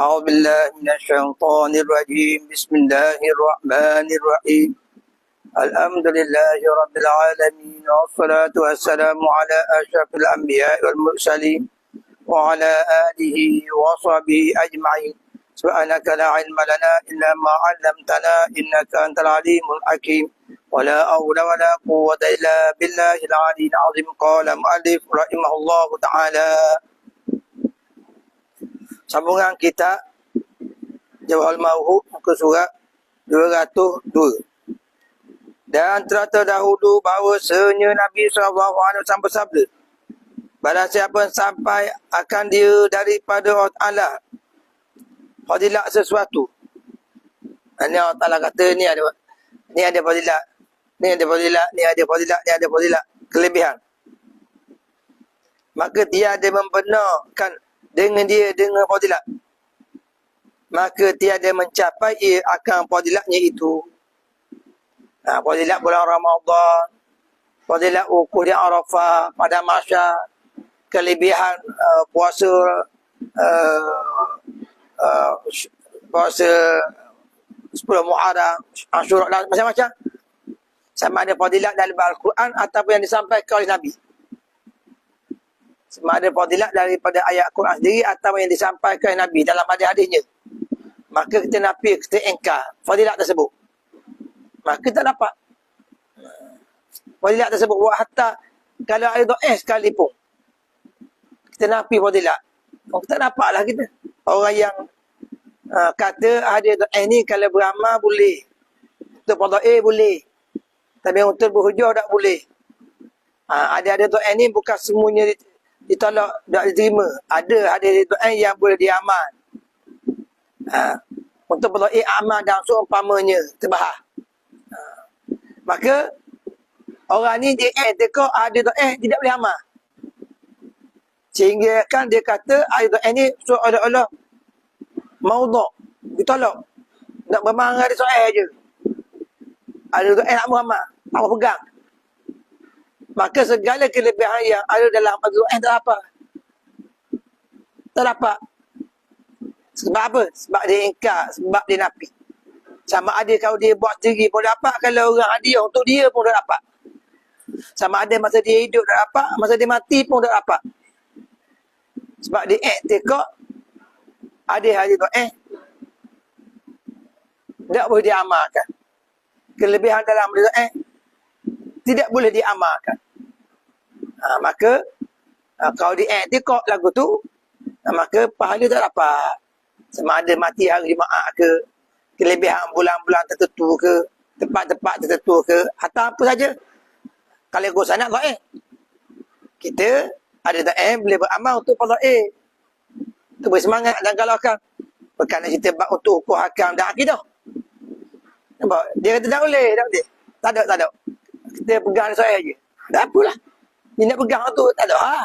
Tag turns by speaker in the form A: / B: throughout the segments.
A: أعوذ بالله من الشيطان الرجيم. بسم الله الرحمن الرحيم. الحمد لله رب العالمين والصلاة والسلام على أشرف الأنبياء والمرسلين وعلى آله وصحبه أجمعين. سبحانك لا علم لنا إلا ما علمتنا إنك أنت العليم الحكيم. ولا حول ولا قوة إلا بالله العلي العظيم. قال مؤلف رحمه الله تعالى Sambungan kita Jawahal Mauhud muka surat 202. Dan telah terdahulu bahawa senya Nabi SAW bersabda. Barang siapa sampai akan dia daripada Allah. Fadilat sesuatu. Ini Allah Ta'ala kata ni ada ni ada fadilat. Ni ada fadilat, ni ada fadilat, ni ada fadilat. Kelebihan. Maka dia ada membenarkan dengan dia dengan fadilat. Maka tiada mencapai ia akan fadilatnya itu. Ha, fadilat bulan Ramadan. Fadilat ukur di Arafah pada masa kelebihan uh, puasa uh, uh, puasa 10 Muharram Asyura macam-macam. Sama ada fadilat dalam Al-Quran ataupun yang disampaikan oleh Nabi sama ada fadilat daripada ayat Quran sendiri atau yang disampaikan Nabi dalam hadis-hadisnya. Maka kita nafi, kita engkar fadilat tersebut. Maka kita dapat. Fadilat tersebut. Wa hatta kalau ada do'eh sekalipun. Kita nafi fadilat. Oh, kita dapatlah kita. Orang yang uh, kata ada do'eh ni kalau beramal boleh. Untuk fada'eh boleh. Tapi untuk berhujur tak boleh. Uh, ada-ada do'eh ni bukan semuanya ditolak, tak diterima. Ada hadis doa yang boleh diamal. Ha. Untuk berdoa amal dan seumpamanya terbahar. Ha. Maka orang ni dia eh teka ada doa tidak boleh amal. Sehingga kan dia kata ada doa ni so Allah Allah maudhu ditolak. Nak bermarah dia soal je. Ada doa nak beramal. Apa pegang. Maka segala kelebihan yang ada dalam Al-Quran tak apa. Tak dapat. Sebab apa? Sebab dia ingkar. Sebab dia napi. Sama ada kalau dia buat sendiri pun dapat. Kalau orang hadiah untuk dia pun tak dapat. Sama ada masa dia hidup tak dapat. Masa dia mati pun tak dapat. Sebab dia iktikak. Ada hari tu eh. Tak boleh diamalkan. Kelebihan dalam dia eh. Tidak boleh diamalkan. Ha, maka ha, kalau diiktikad lagu tu, ha, maka pahala tak dapat. Sama ada mati hari Jumaat ke, kelebihan bulan-bulan tertentu ke, tempat-tempat tertentu ke, atau apa saja. Kalau ikut sanat tak eh. Kita ada tak eh, boleh beramal untuk pada eh. Itu bersemangat dan galaukan. Bukan nak cerita untuk hukum hakam dan akidah. Nampak? Dia kata tak boleh, tak boleh. Tak ada, tak ada. Kita pegang soal je. Tak apalah. Ni nak pegang tu tak ada ha.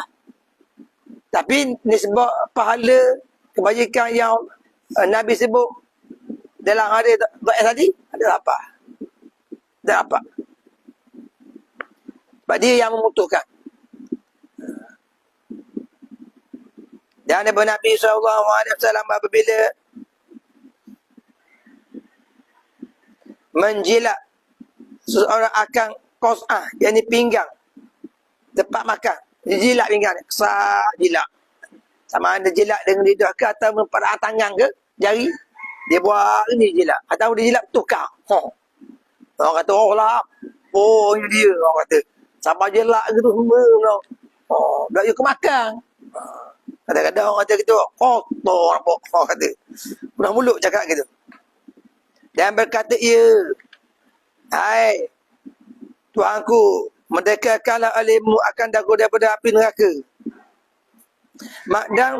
A: Tapi ni sebab pahala kebajikan yang uh, Nabi sebut dalam hari baik tadi ada apa? Ada apa? Sebab dia yang memutuskan. Dan Nabi SAW apabila menjilat seseorang akan kos'ah, yang ni pinggang tempat makan. Dia jilat pinggan. Kesak jilat. Sama ada jilat dengan lidah ke atau pada tangan ke jari. Dia buat ini jilat. Atau dia jilat tukar. Oh. Orang kata, oh lah. Oh, ini dia. Orang kata. Sampai jilat gitu semua. No. Oh, dah yuk makan. Kadang-kadang orang kata gitu. Kotor. Orang kata. Pernah mulut cakap gitu. Dan berkata, ya. Hai. Tuanku, mendekatkanlah alimmu akan dagu daripada api neraka. Dan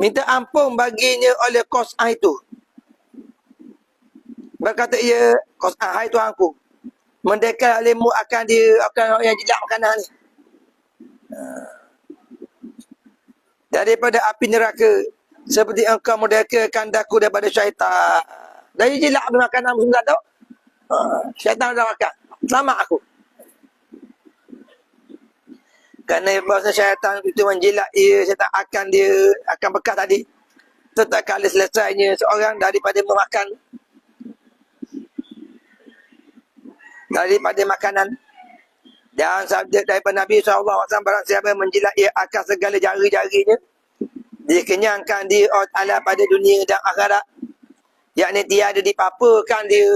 A: minta ampun baginya oleh kos'ah itu. Berkata ia, kos'ah, hai Tuhanku. Mendekat alimmu akan dia, akan yang jilat makanan ni. Daripada api neraka, seperti engkau mendekatkan daku daripada syaitan. Dari jilat makanan, semua tak tahu. Syaitan dah makan. Selamat aku. Kerana bahasa syaitan itu menjilat ia, syaitan akan dia, akan bekas tadi. tu tak kali selesainya seorang daripada memakan. Daripada makanan. Dan sabda daripada Nabi SAW barang siapa menjilat ia akan segala jari-jarinya. Dikenyangkan dia Allah pada dunia dan akhirat. Yakni tiada dipapakan dia.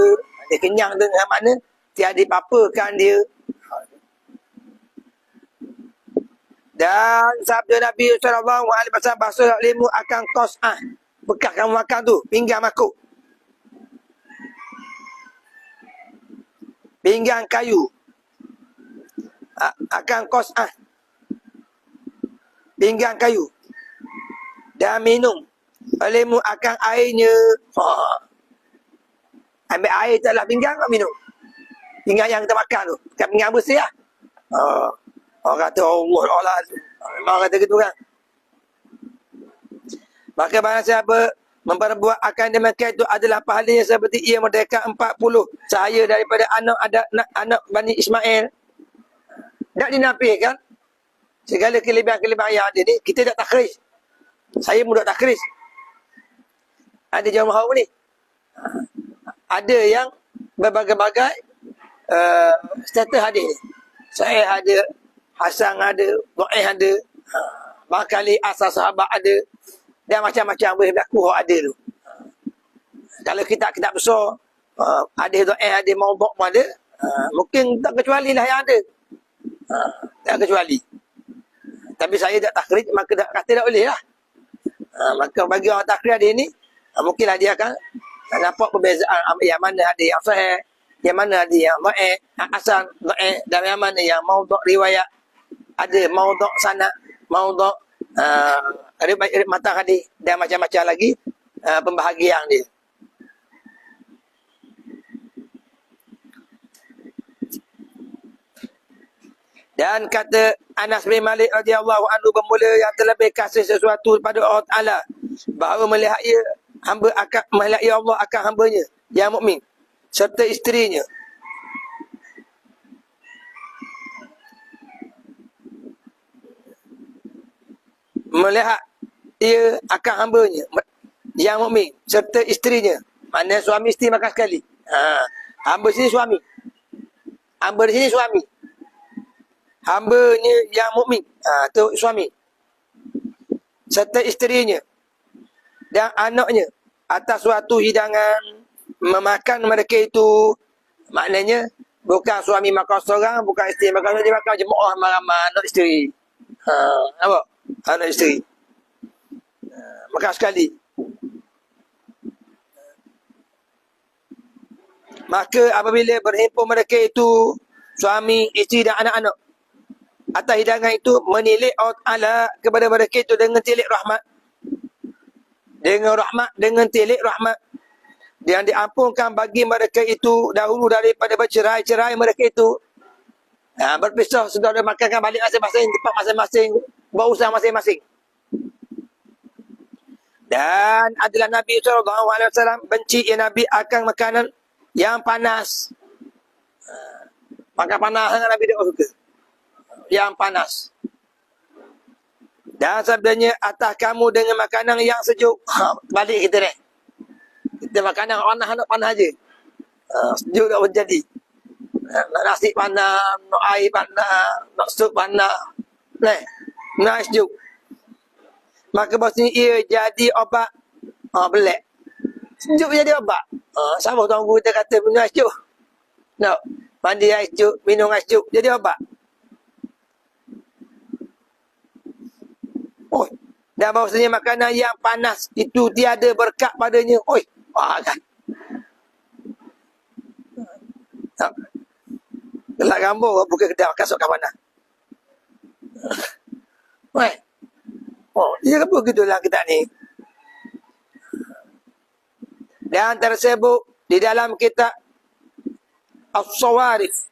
A: Dia kenyang dengan mana tiada dipapakan dia dan sabda Nabi sallallahu alaihi wasallam bahasa limu akan qas'ah bekas kamu makan tu pinggang makuk. Pinggang kayu akan qas'ah pinggang kayu. Dan minum. Limu akan airnya ha. ambil air taklah pinggang kau minum. Pinggang yang kita makan tu. Kan pinggang bersih lah. Ha. Orang kata Allah Allah. Memang kata gitu kan. Maka barang siapa memperbuat akan demikian itu adalah pahalanya seperti ia merdeka 40 cahaya daripada anak ada anak Bani Ismail. Tak dinafikan. Segala kelebihan-kelebihan yang ada ni, kita tak takhris. Saya mudah takhris. Ada jamaah ni. Ada yang berbagai-bagai uh, status hadir. Saya ada Hasan ada, Mu'ih ada, ha, Bakali asal sahabat ada, dan macam-macam boleh berlaku orang ada tu. Kalau kita kita besar, uh, ada Mu'ih ada, Maudok pun ada, uh, mungkin tak kecuali lah yang ada. Uh, tak kecuali. Tapi saya tak takrij, maka tak, kata tak boleh lah. Uh, maka bagi orang takrij ada ni, uh, mungkinlah dia akan nampak perbezaan yang mana ada yang sahih, yang mana ada yang mu'ih, asal mu'ih, dan yang mana yang maudok riwayat ada maudok sana maudok uh, mata hadis dan macam-macam lagi uh, pembahagian dia. Dan kata Anas bin Malik radhiyallahu anhu bermula yang terlebih kasih sesuatu kepada Allah Taala bahawa melihat ia hamba akan melihat ia Allah akan hambanya yang mukmin serta isterinya melihat ia akan hambanya yang mukmin serta isterinya. Mana suami isteri makan sekali. Ha. Hamba sini suami. Hamba di sini suami. Hambanya yang mukmin. Ha, tu suami. Serta isterinya. Dan anaknya. Atas suatu hidangan. Memakan mereka itu. Maknanya. Bukan suami makan seorang. Bukan isteri makan seorang. Dia makan jemaah ramai-ramai anak isteri. Ha, apa? Anak isteri. Maka sekali. Maka apabila berhimpun mereka itu suami, isteri dan anak-anak atas hidangan itu menilik Allah Ta'ala kepada mereka itu dengan tilik rahmat. Dengan rahmat, dengan tilik rahmat. Yang diampunkan bagi mereka itu dahulu daripada bercerai-cerai mereka itu. Ha, berpisah sudah ada makankan balik masing-masing, tempat masing-masing berusaha masing-masing. Dan adalah Nabi SAW benci ya Nabi akan makanan yang panas. Ha, makan panas dengan Nabi dia suka. Yang panas. Dan sabdanya atas kamu dengan makanan yang sejuk. Ha, balik kita ni. Kita makanan panas nak panas aja. Ha, sejuk tak berjadi. Ha, nak nasi panas, nak air panas, nak sup panas. Nih nasjuk. Maka bahasanya ia jadi obat ha, belak. Sejuk jadi obat. Ha, sama tuan guru kita kata minum nasjuk. No. Mandi nasjuk, minum nasjuk, jadi obat. Oh, dan bahasanya makanan yang panas itu tiada berkat padanya. Oi, wah kan. Gelak gambar bukan kedai makan sok panas. Weh. Oh, dia apa gitulah kita ni. Dan tersebut di dalam kitab As-Sawarif.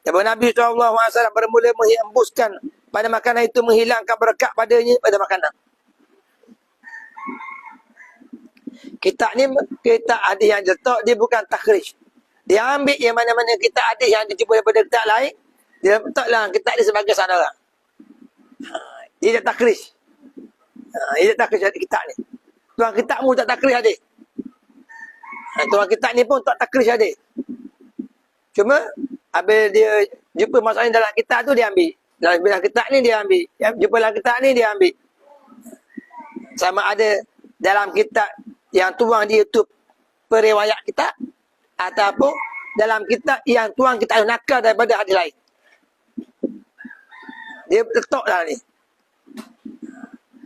A: Nabi Nabi SAW bermula menghembuskan pada makanan itu menghilangkan berkat padanya pada makanan. Kita ni kita ada yang letak dia bukan takhrij. Dia ambil yang mana-mana kita ada yang dicuba daripada kita lain. Dia letaklah kita ada sebagai saudara. Dia tak takris. Ha, dia tak takris kita ni. Tuan kitabmu tak takris hadis. Ha, tuan kitab ni pun tak takris hadis. Cuma apabila dia jumpa masalah dalam kitab tu dia ambil. Dalam kitab ni dia ambil. Jumpa dalam kitab ni dia ambil. Sama ada dalam kitab yang tuang di YouTube periwayat kita ataupun dalam kitab yang tuang kita nakal daripada hadis lain. Dia letak dalam ni.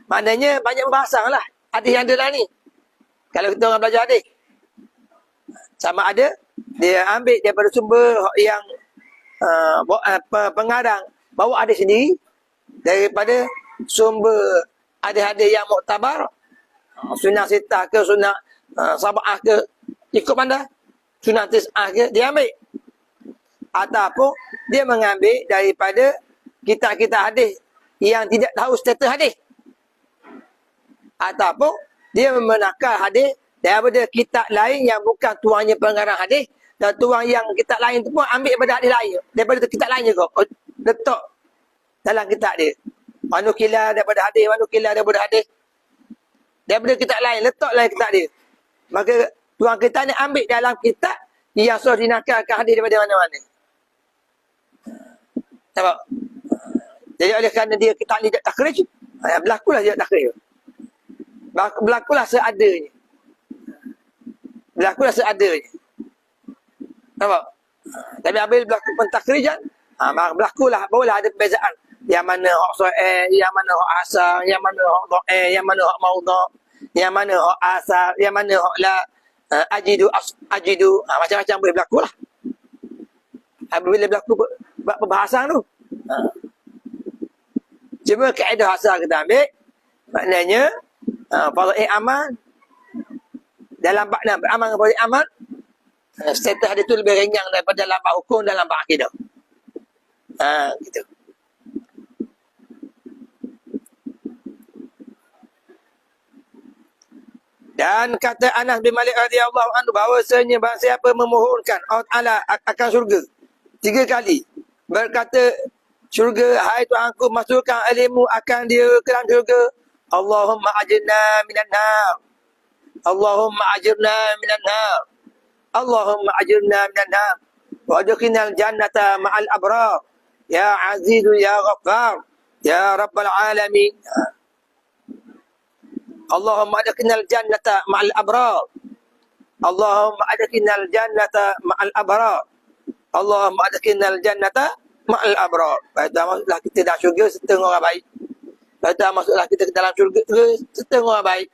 A: Maknanya banyak bahasa lah. Hadis yang ada dalam ni. Kalau kita orang belajar hadis. Sama ada dia ambil daripada sumber yang uh, pengarang bawa hadis sendiri daripada sumber hadis-hadis yang muktabar uh, sunnah sitah ke sunnah uh, sabah ke ikut mana sunnah tis'ah ke dia ambil ataupun dia mengambil daripada kitab-kitab hadis yang tidak tahu status hadis. Ataupun dia menakar hadis daripada kitab lain yang bukan tuannya pengarang hadis dan tuang yang kitab lain tu pun ambil daripada hadis lain. Daripada kitab lain juga. Oh, letak dalam kitab dia. Manukila daripada hadis, manukila daripada hadis. Daripada kitab lain, letak lain kitab dia. Maka tuang kita ni ambil dalam kitab yang sudah dinakarkan hadis daripada mana-mana. Nampak? Jadi oleh kerana dia kita tak takhrij, ha, berlakulah dia takhrij. Berlakulah seadanya. Berlakulah seadanya. Nampak? Tapi apabila berlaku pentakhrijan, ha, berlakulah, barulah ada perbezaan. Yang mana hak so'e, yang mana hak asal, yang mana hak do'e, yang mana hak maudok, yang mana hak asal, yang mana hak la uh, ajidu, as, ajidu, ha, macam-macam boleh berlaku lah. Apabila berlaku perbahasan tu. Ha. Cuma kaedah asal kita ambil, maknanya, uh, fara'i amal, dalam makna beramal dengan fara'i amal, uh, status hadis tu lebih ringan daripada dalam bak hukum dalam bak akidah. Ha, gitu. Dan kata Anas bin Malik radhiyallahu anhu bahawasanya bahawa siapa memohonkan Allah Taala akan syurga tiga kali berkata syurga hai Tuhanku masukkan ilmu akan dia ke dalam syurga. Allahumma ajirna minan nar. Allahumma ajirna minan nar. Allahumma ajirna minan nar. Wa adkhilna jannata ma'al abrar. Ya azizu ya ghaffar. Ya rabbal alamin. Allahumma adkhilna jannata ma'al abrar. Allahumma adkhilna jannata ma'al abrar. Allahumma adkhilna jannata ma'al abrar. Pada masuklah kita dalam syurga setengah orang baik. Pada masuklah kita ke dalam syurga setengah orang baik.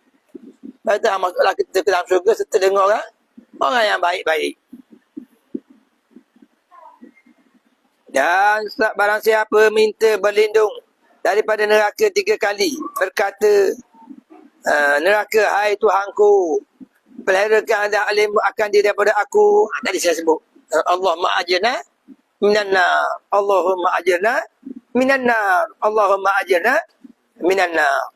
A: Pada masuklah kita ke dalam syurga setengah orang orang yang baik-baik. Dan barang siapa minta berlindung daripada neraka tiga kali berkata uh, neraka hai Tuhanku peliharakan ada alim akan dia daripada aku tadi saya sebut Allah ma'ajana minan nar. Allahumma ajirna minan nar. Allahumma ajirna minan nar.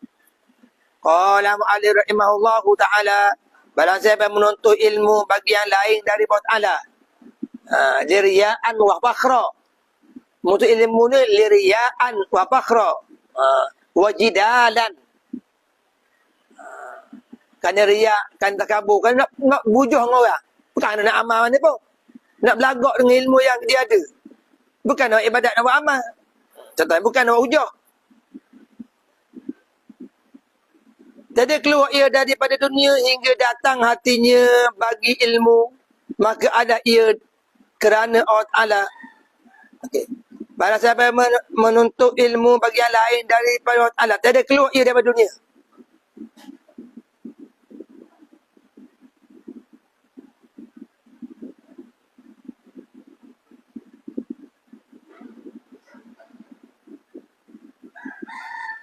A: Qala mu'alli rahimahullahu ta'ala. Barang siapa menuntut ilmu bagi yang lain dari Allah Ta'ala. Ha, liriya'an wa fakhra. Menuntut ilmu ni liriya'an wa fakhra. Ha, wa jidalan. Ha, kerana riak, kan takabur. Kan nak, nak bujuh dengan orang. Bukan nak amal mana pun. Nak belagak dengan ilmu yang dia ada. Bukan nak ibadat nak buat amal. Contohnya bukan nak hujah. Jadi keluar ia daripada dunia hingga datang hatinya bagi ilmu. Maka ada ia kerana Allah Ta'ala. Okay. Barang siapa menuntut ilmu bagi yang lain daripada Allah Ta'ala. Tidak keluar ia daripada dunia.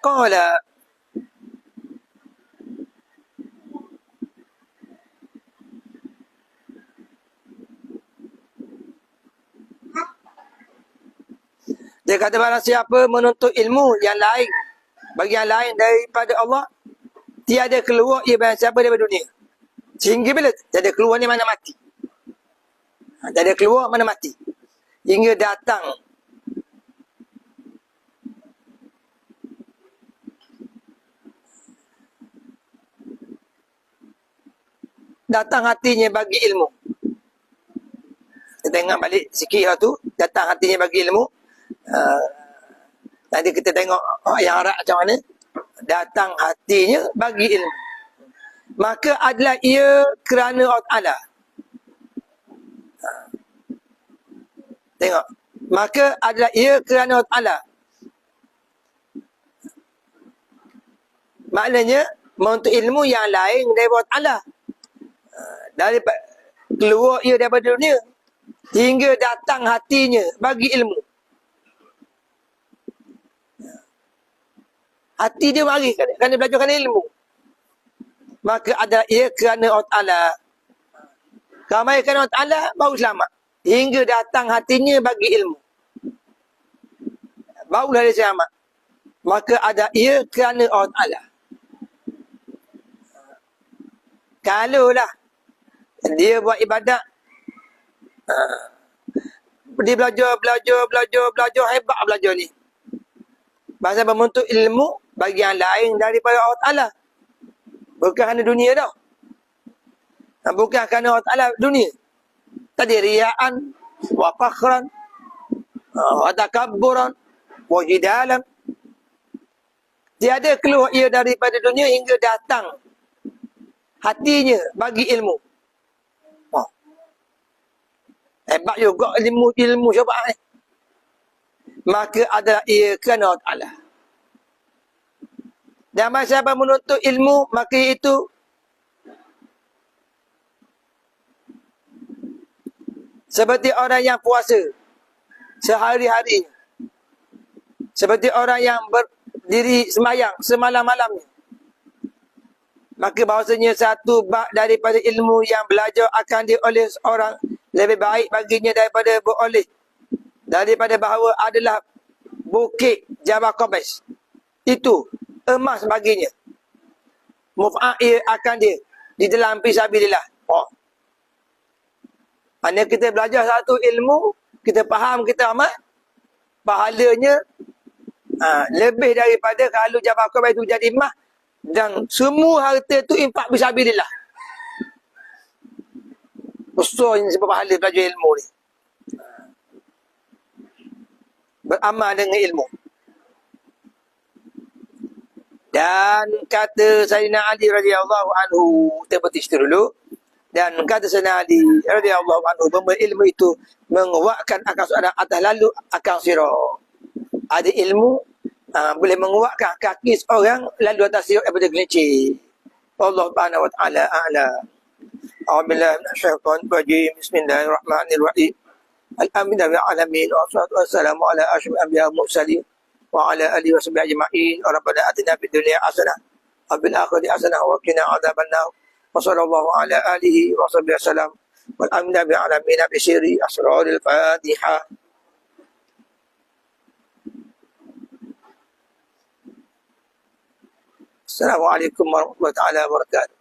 A: قال Dia kata barang siapa menuntut ilmu yang lain bagi yang lain daripada Allah tiada keluar ia barang siapa daripada dunia. Sehingga bila tiada keluar ni mana mati. Ha, tiada keluar mana mati. Hingga datang datang hatinya bagi ilmu. Kita tengok balik sikit lah tu, datang hatinya bagi ilmu. Uh, nanti kita tengok oh, yang harap macam mana. Datang hatinya bagi ilmu. Maka adalah ia kerana Allah Ta'ala. Uh, tengok. Maka adalah ia kerana Allah Ta'ala. Maknanya, menuntut ilmu yang lain daripada Allah. Dari keluar ia daripada dunia. Hingga datang hatinya bagi ilmu. Hati dia mari kerana belajar kerana ilmu. Maka ada ia kerana Allah Ta'ala. Ramai kerana Allah Ta'ala baru selamat. Hingga datang hatinya bagi ilmu. Barulah dia selamat. Maka ada ia kerana Allah Ta'ala. Kalau lah dia buat ibadat uh, dia belajar, belajar, belajar, belajar, hebat belajar ni. Bahasa menuntut ilmu bagi yang lain daripada Allah Ta'ala. Bukan kerana dunia dah. Bukan kerana Allah Ta'ala dunia. Tadi riaan, wa fakhran, takabburan, wa. Tiada keluar ia daripada dunia hingga datang hatinya bagi ilmu. Hebat juga ilmu ilmu siapa eh? Maka adalah ia kerana Allah Ta'ala. Dan masa siapa menuntut ilmu, maka itu seperti orang yang puasa sehari-hari. Seperti orang yang berdiri semayang semalam-malamnya. Maka bahawasanya satu bak daripada ilmu yang belajar akan dia oleh seorang lebih baik baginya daripada beroleh. Daripada bahawa adalah bukit Jabal Qobes. Itu emas baginya. Mufa'ir akan dia di dalam pisabilillah. Oh. Hanya kita belajar satu ilmu, kita faham, kita amat, pahalanya ha, lebih daripada kalau Jabal Qobes itu jadi emas, dan semua harta tu infak bisabilillah. Besar ini sebab pahala belajar ilmu ni. Beramal dengan ilmu. Dan kata Sayyidina Ali radhiyallahu anhu, kita situ dulu. Dan kata Sayyidina Ali radhiyallahu anhu, bahawa ilmu itu menguatkan akal seorang atas lalu akal sirah. Ada ilmu, uh, boleh menguatkan kaki seorang lalu atas sirat daripada gelincir. Allah Subhanahu wa taala أعوذ بالله من الشيطان الرجيم. بسم الله الرحمن الرحيم. الأمن العالمين والصلاة والسلام على أشرف الأنبياء والمرسلين وعلى آله وصحبه أجمعين. ربنا آتنا في الدنيا حسنة وفي الآخرة حسنة وقنا عذاب النار. وصلى الله على آله وصحبه وسلم. والأمن العالمين بسر أسرار الفاتحة. السلام عليكم ورحمة الله وبركاته.